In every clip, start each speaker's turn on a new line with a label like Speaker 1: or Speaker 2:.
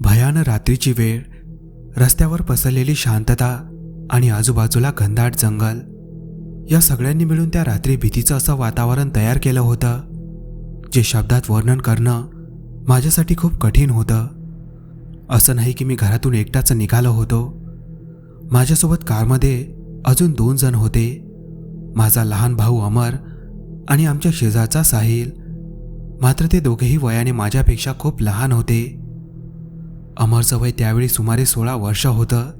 Speaker 1: भयान रात्रीची वेळ रस्त्यावर पसरलेली शांतता आणि आजूबाजूला घनदाट जंगल. या सगळ्यांनी मिळून त्या रात्री भीतीचं असं वातावरण तयार केलं होतं जे शब्दात वर्णन करणं माझ्यासाठी खूप कठीण होतं. असं नाही की मी घरातून एकटाच निघालो होतो. माझ्यासोबत कारमध्ये अजून दोन जण होते. माझा लहान भाऊ अमर आणि आमच्या शेजारचा साहिल. मात्र ते दोघेही वयाने माझ्यापेक्षा खूप लहान होते. अमरचं वय त्यावेळी सुमारे सोळा वर्ष होतं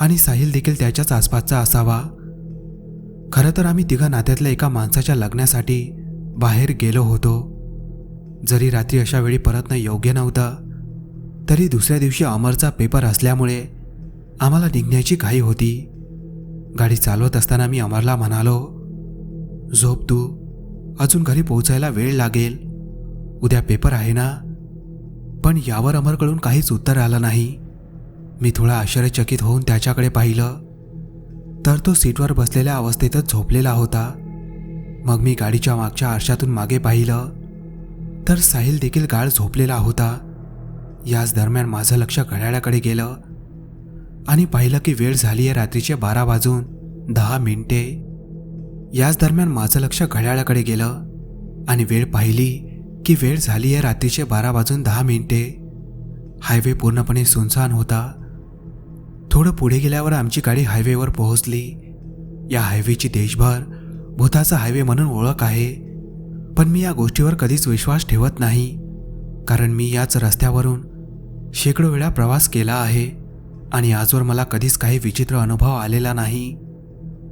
Speaker 1: आणि साहिल देखील त्याच्याच आसपासचा असावा. खरं तर आम्ही तिघा नात्यातल्या एका माणसाच्या लग्नासाठी बाहेर गेलो होतो. जरी रात्री अशा वेळी परतणं योग्य नव्हतं तरी दुसऱ्या दिवशी अमरचा पेपर असल्यामुळे आम्हाला निघण्याची घाई होती. गाडी चालवत असताना मी अमरला म्हणालो झोप तू. अजून घरी पोहोचायला वेळ लागेल. उद्या पेपर आहे ना? पण यावर अमरकडून काहीच उत्तर आलं नाही. मी थोडा आश्चर्यचकित होऊन त्याच्याकडे पाहिलं. तर तो सीटवर बसलेल्या अवस्थेतच झोपलेला होता. मग मी गाडीच्या मागच्या आरशातून मागे पाहिलं. तर साहिल देखील गाळ झोपलेला होता. याच दरम्यान माझं लक्ष घड्याळाकडे गेलं. आणि पाहिलं की वेळ झाली आहे रात्रीचे बारा वाजून दहा मिनिटे. याच दरम्यान माझं लक्ष घड्याळाकडे गेलं आणि वेळ पाहिली की वेळ झाली आहे रात्रीचे बारा वाजून दहा मिनिटे. हायवे पूर्णपणे सुनसान होता. थोडं पुढे गेल्यावर आमची गाडी हायवेवर पोहोचली. या हायवेची देशभर भूताचा हायवे म्हणून ओळख आहे. पण मी या गोष्टीवर कधीच विश्वास ठेवत नाही. कारण मी याच रस्त्यावरून शेकडो वेळा प्रवास केला आहे. आणि आजवर मला कधीच काही विचित्र अनुभव आलेला नाही.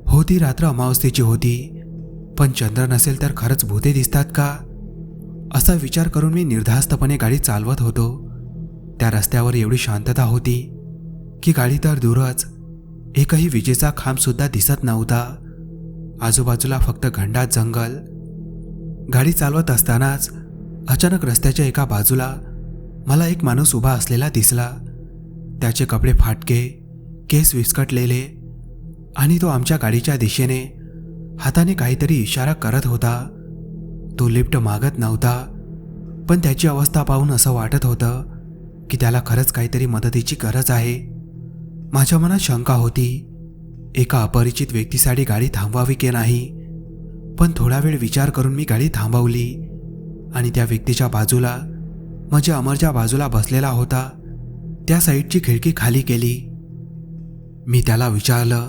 Speaker 1: हो ती रात्र अमावस्येची होती. पण चंद्र नसेल तर खरंच भूते दिसतात का? असा विचार करून मी निर्धास्तपणे गाडी चालवत होतो. त्या रस्त्यावर एवढी शांतता होती की गाडी तर दूरच. एकही विजेचा खांबसुद्धा दिसत नव्हता. आजूबाजूला फक्त घंडात जंगल. गाडी चालवत असतानाच अचानक रस्त्याच्या एका बाजूला मला एक माणूस उभा असलेला दिसला. त्याचे कपडे फाटके केस विस्कटलेले आणि तो आमच्या गाडीच्या दिशेने हाताने काहीतरी इशारा करत होता. तो लिफ्ट मागत नव्हता पण त्याची अवस्था पाहून असं वाटत होतं की त्याला खरंच काहीतरी मदतीची गरज आहे. माझ्या मनात शंका होती एका अपरिचित व्यक्तीसाठी गाडी थांबवावी की नाही? पण थोडा वेळ विचार करून मी गाडी थांबवली आणि त्या व्यक्तीच्या बाजूला म्हणजे अमरच्या बाजूला बसलेला होता. त्या साईडची खिडकी खाली केली. मी त्याला विचारलं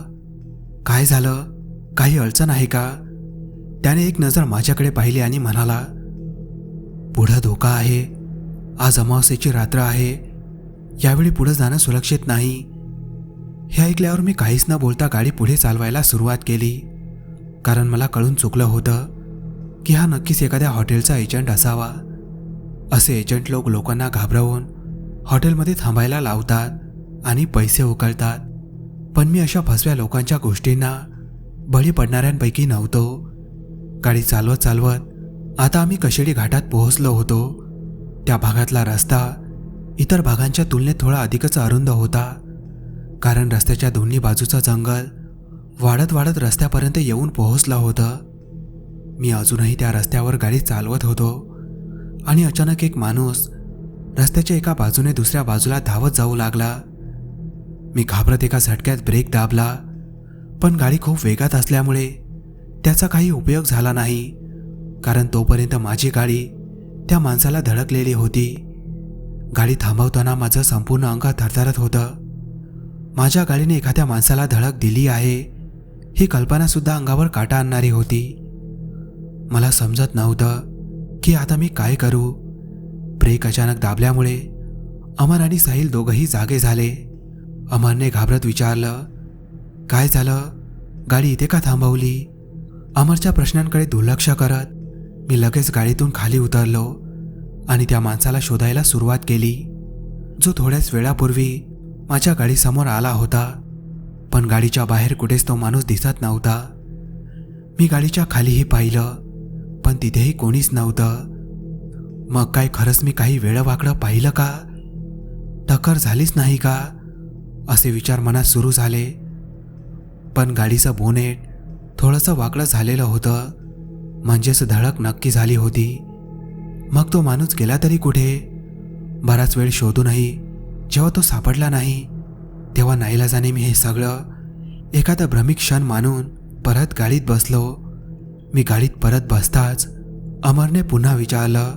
Speaker 1: काय झालं? काही अडचण आहे का? त्याने एक नजर माझ्याकडे पाहिली आणि म्हणाला पुढं धोका आहे. आज अमावस्येची रात्र आहे. यावेळी पुढं जाणं सुरक्षित नाही. हे ऐकल्यावर मी काहीच न बोलता गाडी पुढे चालवायला सुरुवात केली. कारण मला कळून चुकलं होतं की हा नक्कीच एखाद्या हॉटेलचा एजंट असावा. असे एजंट लोक लोकांना घाबरवून हॉटेलमध्ये थांबायला लावतात आणि पैसे उकळतात. पण मी अशा फसव्या लोकांच्या गोष्टींना बळी पडणाऱ्यांपैकी नव्हतो. गाडी चालवत चालवत आता आम्ही कशेडी घाटात पोहोचलो होतो. त्या भागातला रस्ता इतर भागांच्या तुलनेत थोडा अधिकच अरुंद होता. कारण रस्त्याच्या दोन्ही बाजूचं जंगल वाढत वाढत रस्त्यापर्यंत येऊन पोहोचलं होतं. मी अजूनही त्या रस्त्यावर गाडी चालवत होतो आणि अचानक एक माणूस रस्त्याच्या एका बाजूने दुसऱ्या बाजूला धावत जाऊ लागला. मी घाबरत एका झटक्यात ब्रेक दाबला पण गाडी खूप वेगात असल्यामुळे त्याचा काही उपयोग झाला नाही कारण तोपर्यंत माझी गाडी त्या माणसाला धडकलेली होती. गाडी थांबवताना माझं संपूर्ण अंग थरथरत होतं. माझ्या गाडीने एखाद्या माणसाला धडक दिली आहे ही कल्पनासुद्धा अंगावर काटा आणणारी होती. मला समजत नव्हतं की आता मी काय करू. ब्रेक अचानक दाबल्यामुळे अमर आणि साहिल दोघंही जागे झाले. अमरने घाबरत विचारलं काय झालं? गाडी इथे का थांबवली? अमरच्या प्रश्नांकडे दुर्लक्ष करत मी लगेच गाडीतून खाली उतरलो आणि त्या माणसाला शोधायला सुरुवात केली जो थोड्याच वेळापूर्वी माझ्या गाडीसमोर आला होता. पण गाडीच्या बाहेर कुठेच तो माणूस दिसत नव्हता. मी गाडीच्या खालीही पाहिलं पण तिथेही कोणीच नव्हतं. मग काय खरंच मी काही वेळवाकडं पाहिलं का? टक्कर झालीच नाही का? असे विचार मनात सुरू झाले. पण गाडीचं बोनेट थोडंसं वाकडं झालेलं होतं. म्हणजेच धडक नक्की झाली होती. मग तो माणूस गेला तरी कुठे? बराच वेळ शोधूनही जेव्हा तो सापडला नाही तेव्हा नाईलाजाने मी हे सगळं एखादा भ्रमिक क्षण मानून परत गाडीत बसलो. मी गाडीत परत बसताच अमरने पुन्हा विचारलं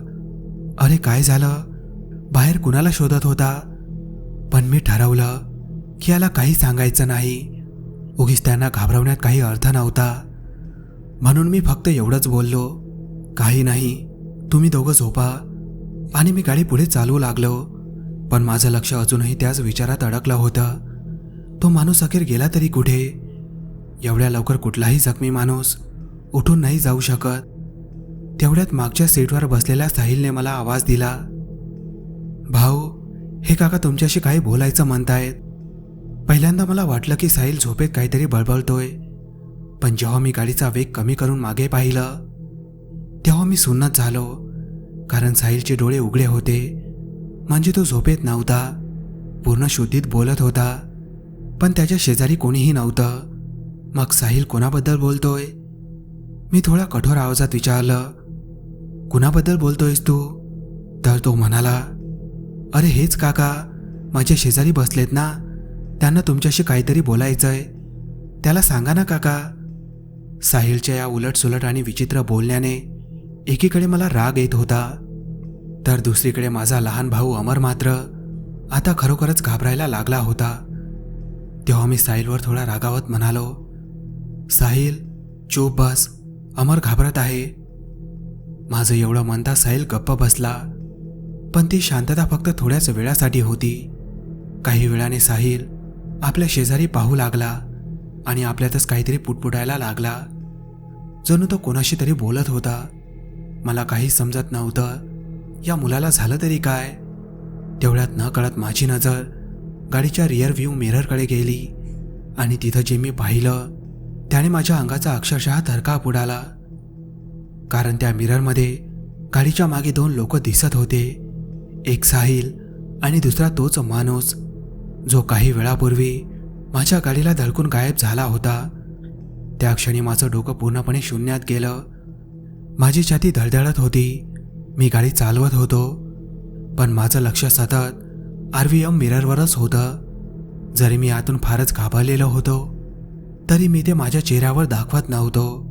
Speaker 1: अरे काय झालं? बाहेर कुणाला शोधत होता? पण मी ठरवलं की याला काही सांगायचं नाही. उगीच त्यांना घाबरवण्यात काही अर्थ नव्हता. म्हणून मी फक्त एवढंच बोललो काही नाही तुम्ही दोघं झोपा. आणि मी गाडी पुढे चालवू लागलो. पण माझं लक्ष अजूनही त्याच विचारात अडकलं होतं. तो माणूस अखेर गेला तरी कुठे? एवढ्या लवकर कुठलाही जखमी माणूस उठून नाही जाऊ शकत. तेवढ्यात मागच्या सीटवर बसलेल्या साहिलने मला आवाज दिला भाऊ हे काका तुमच्याशी काही बोलायचं म्हणतायत. पहिल्यांदा मला वाटलं की साहिल झोपेत काहीतरी बळबळतोय पण जेव्हा मी गाडीचा वेग कमी करून मागे पाहिलं तेव्हा मी सुन्नत झालो कारण साहिलचे डोळे उघडे होते. म्हणजे तो झोपेत नव्हता पूर्ण शुद्धीत बोलत होता पण त्याच्या शेजारी कोणीही नव्हतं. मग साहिल कोणाबद्दल बोलतोय? मी थोडा कठोर आवाजात विचारलं कुणाबद्दल बोलतोयस तू? तर तो म्हणाला अरे हेच काका माझ्या शेजारी बसलेत ना त्यांना तुमच्याशी काहीतरी बोलायचंय. त्याला सांगा ना काका. साहिलच्या या उलटसुलट आणि विचित्र बोलण्याने एकीकडे मला राग येत होता तर दुसरीकडे माझा लहान भाऊ अमर मात्र आता खरोखरच घाबरायला लागला होता. तेव्हा मी साहिलवर थोडा रागावत म्हणालो साहिल चूप बस अमर घाबरत आहे. माझं एवढं म्हणता साहिल गप्प बसला. पण ती शांतता फक्त थोड्याच वेळासाठी होती. काही वेळाने साहिल आपल्या शेजारी पाहू लागला आणि आपल्यातच काहीतरी पुटपुटायला लागला. जणू तो कोणाशी तरी बोलत होता. मला काही समजत नव्हतं या मुलाला झालं तरी काय? तेवढ्यात न कळत माझी नजर गाडीच्या रिअर व्ह्यू मिररकडे गेली आणि तिथं जे मी पाहिलं त्याने माझ्या अंगाचा अक्षरशः थरकाप उडाला. कारण त्या मिररमध्ये गाडीच्या मागे दोन लोक दिसत होते. एक साहिल आणि दुसरा तोच माणूस जो काही वेळापूर्वी माझ्या गाडीला धडकून गायब झाला होता. त्या क्षणी माझं डोकं पूर्णपणे शून्यात गेलं. माझी छाती धडधडत होती. मी गाडी चालवत होतो. पण माझं लक्ष सतत आर व्ही एम मिररवरच होतं. जरी मी आतून फारच घाबरलेलो होतो तरी मी ते माझ्या चेहऱ्यावर दाखवत नव्हतो.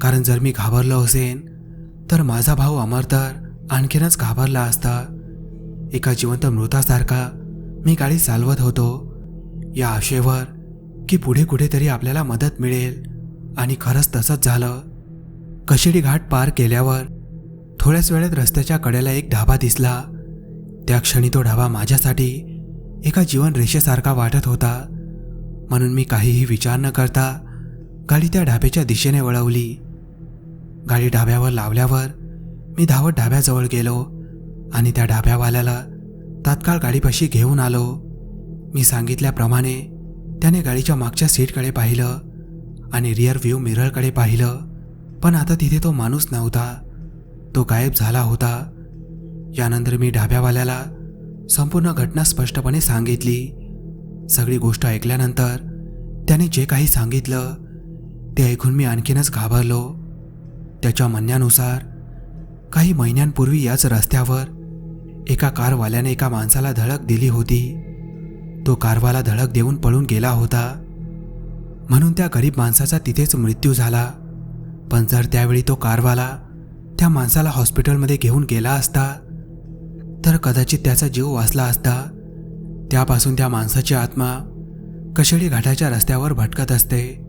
Speaker 1: कारण जर मी घाबरलो असेन तर माझा भाऊ अमर तर आणखीनच घाबरला असता. एका जिवंत मृतासारखा मी गाडी चालवत होतो. या आशेवर की पुढे कुठेतरी आपल्याला मदत मिळेल. आणि खरंच तसंच झालं. कशिडी घाट पार केल्यावर थोड्याच वेळात रस्त्याच्या कडेला एक ढाबा दिसला. त्या क्षणी तो ढाबा माझ्यासाठी एका जीवन रेषेसारखा वाटत होता. म्हणून मी काहीही विचार न करता गाडी त्या ढाब्याच्या दिशेने वळवली. गाडी ढाब्यावर लावल्यावर मी धावत ढाब्याजवळ गेलो आणि त्या ढाब्यावाल्याला तात्काळ गाडीपाशी घेऊन आलो. मी सांगितल्याप्रमाणे त्याने गाडीच्या मागच्या सीटकडे पाहिलं आणि रिअर व्ह्यू मिररकडे पाहिलं पण आता तिथे तो माणूस नव्हता. तो गायब झाला होता. यानंतर मी ढाब्यावाल्याला संपूर्ण घटना स्पष्टपणे सांगितली. सगळी गोष्ट ऐकल्यानंतर त्याने जे काही सांगितलं ते ऐकून मी आणखीनच घाबरलो. त्याच्या म्हणण्यानुसार काही महिन्यांपूर्वी याच रस्त्यावर एका कारवाल्याने एका माणसाला धडक दिली होती. तो कारवाला धडक देऊन पळून गेला होता. म्हणून त्या गरीब माणसाचा तिथेच मृत्यू झाला. पण जर त्यावेळी तो कारवाला त्या माणसाला हॉस्पिटलमध्ये घेऊन गेला असता तर कदाचित त्याचा जीव वाचला असता. त्यापासून त्या माणसाची आत्मा कशेडी घाटाच्या रस्त्यावर भटकत असते.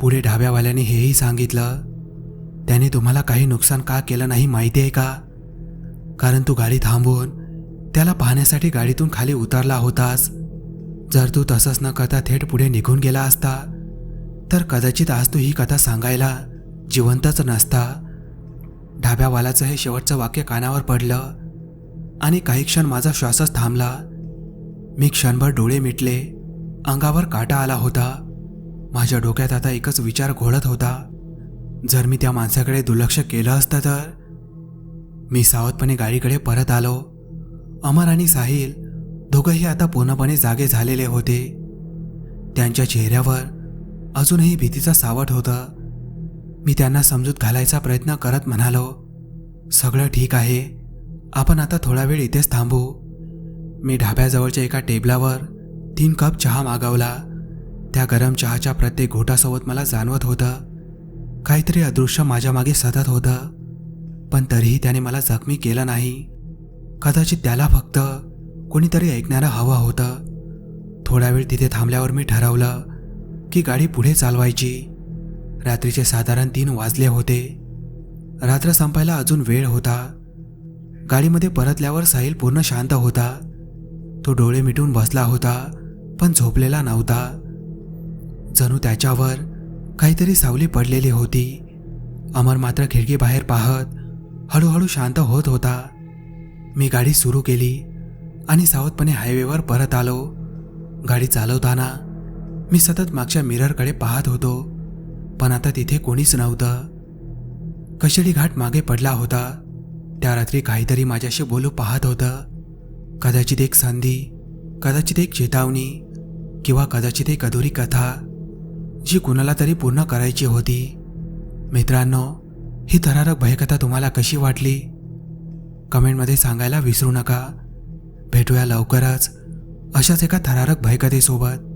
Speaker 1: पुढे ढाब्यावाल्याने हेही सांगितलं त्याने तुम्हाला काही नुकसान का केलं नाही माहिती आहे का? कारण तू गाडी थांबवून त्याला पाहण्यासाठी गाडीतून खाली उतरला होतास. जर तू तसंच न करता थेट पुढे निघून गेला असता तर कदाचित आज तू ही कथा सांगायला जिवंतच नसता. ढाब्यावालाचं हे शेवटचं वाक्य कानावर पडलं आणि काही क्षण माझा श्वासच थांबला. मी क्षणभर डोळे मिटले अंगावर काटा आला होता. माझ्या डोक्यात आता एकच विचार घोळत होता. जर मी त्या माणसाकडे दुर्लक्ष केलं असतं तर? मी सावधपणे गाडीकडे परत आलो. अमर आणि साहिल दोघंही आता पूर्णपणे जागे झालेले होते. त्यांच्या चेहऱ्यावर अजूनही भीतीचा सावट होतं. मी त्यांना समजूत घालायचा प्रयत्न करत म्हणालो सगळं ठीक आहे. आपण आता थोडा वेळ इथेच थांबू. मी ढाब्याजवळच्या एका टेबलावर तीन कप चहा मागवला. त्या गरम चहाच्या प्रत्येक घोटासोबत मला जाणवत होतं. काहीतरी अदृश्य माझ्या मागे सतत होतं. पण तरीही त्याने मला जखमी केलं नाही. कदाचित त्याला फक्त कोणीतरी ऐकणारं हवं होतं. थोडा वेळ तिथे थांबल्यावर मी ठरवलं की गाडी पुढे चालवायची. रात्रीचे साधारण तीन वाजले होते. रात्र संपायला अजून वेळ होता. गाडीमध्ये परतल्यावर साहिल पूर्ण शांत होता. तो डोळे मिटून बसला होता पण झोपलेला नव्हता. जणू त्याच्यावर काहीतरी सावली पडलेली होती. अमर मात्र खिडकीबाहेर पाहत हळूहळू शांत होत होता. मी गाडी सुरू केली आणि सावधपणे हायवेवर परत आलो. गाडी चालवताना मी सतत मागच्या मिररकडे पाहत होतो पण आता तिथे कोणीच नव्हतं. कशेडी घाट मागे पडला होता. त्या रात्री काहीतरी माझ्याशी बोलू पाहत होतं. कदाचित एक संधी कदाचित एक चेतावणी किंवा कदाचित एक अधुरी कथा. जी कुणाला तरी पूर्ण करायची होती. मित्रांनो ही थरारक भयकथा तुम्हाला कशी वाटली? कमेंटमध्ये सांगायला विसरू नका. भेटूया लवकरच अशाच एका थरारक भयकथेसोबत.